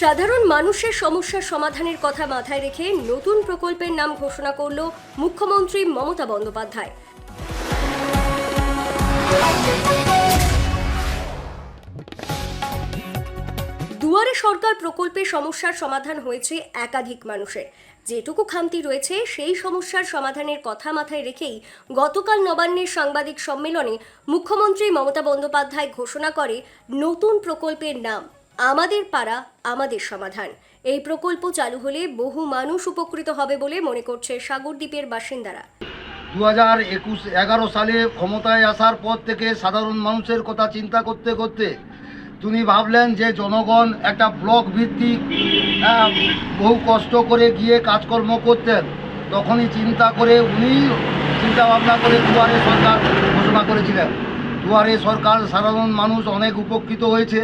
সাধারণ মানুষের সমস্যার সমাধানের কথা মাথায় রেখে নতুন প্রকল্পের নাম ঘোষণা করল মুখ্যমন্ত্রী মমতা বন্দ্যোপাধ্যায়। দুয়ারে সরকার প্রকল্পে সমস্যার সমাধান হয়েছে একাধিক মানুষের। যেটুকু খামতি রয়েছে, সেই সমস্যার সমাধানের কথা মাথায় রেখেই গতকাল নবান্নের সাংবাদিক সম্মেলনে মুখ্যমন্ত্রী মমতা বন্দ্যোপাধ্যায় ঘোষণা করে নতুন প্রকল্পের নাম। আমাদের পাড়া, আমাদের সমাধান। এই প্রকল্প চালু হলে বহু মানুষ উপকৃত হবে বলে মনে করছে সাগরদ্বীপের বাসিন্দারা। দু হাজার একুশ এগারো সালে ক্ষমতায় আসার পর থেকে সাধারণ মানুষের কথা চিন্তা করতে করতে তিনি ভাবলেন যে জনগণ একটা ব্লক ভিত্তিক বহু কষ্ট করে গিয়ে কাজকর্ম করতেন। তখনই চিন্তা করে উনি চিন্তা ভাবনা করে দুয়ারে সরকার ঘোষণা করেছিলেন। দুয়ারে সরকার সাধারণ মানুষ অনেক উপকৃত হয়েছে।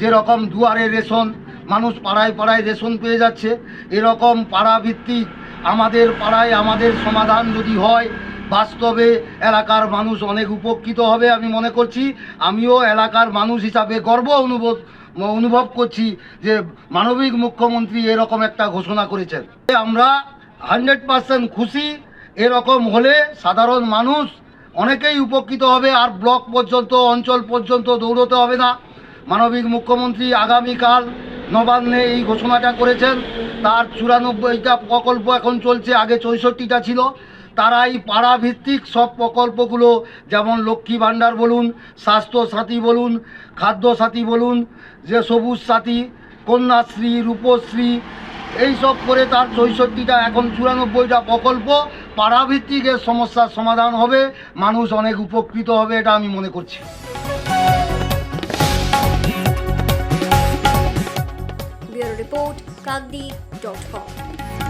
যেরকম দুয়ারে রেশন, মানুষ পাড়ায় পাড়ায় রেশন পেয়ে যাচ্ছে, এরকম পাড়া ভিত্তিক আমাদের পাড়ায় আমাদের সমাধান যদি হয়, বাস্তবে এলাকার মানুষ অনেক উপকৃত হবে আমি মনে করছি। আমিও এলাকার মানুষ হিসাবে গর্ব অনুভব অনুভব করছি যে মানবিক মুখ্যমন্ত্রী এরকম একটা ঘোষণা করেছেন। আমরা হান্ড্রেড পার্সেন্ট খুশি, এরকম হলে সাধারণ মানুষ অনেকেই উপকৃত হবে, আর ব্লক পর্যন্ত, অঞ্চল পর্যন্ত দৌড়তে হবে না। মানবিক মুখ্যমন্ত্রী আগামীকাল নবান্নে এই ঘোষণাটা করেছেন। তার চুরানব্বইটা প্রকল্প এখন চলছে, আগে চৌষট্টিটা ছিল। তারা এই পাড়াভিত্তিক সব প্রকল্পগুলো, যেমন লক্ষ্মী ভাণ্ডার বলুন স্বাস্থ্য সাথী বলুন খাদ্য সাথী বলুন, যে সবুজ সাথী, কন্যাশ্রী, রূপশ্রী, এই সব করে তার চৌষট্টিটা, এখন চুরানব্বইটা প্রকল্প পাড়াভিত্তিক এর সমস্যার সমাধান হবে। মানুষ অনেক উপকৃত হবে, এটা আমি মনে করছি। Kagdi.com.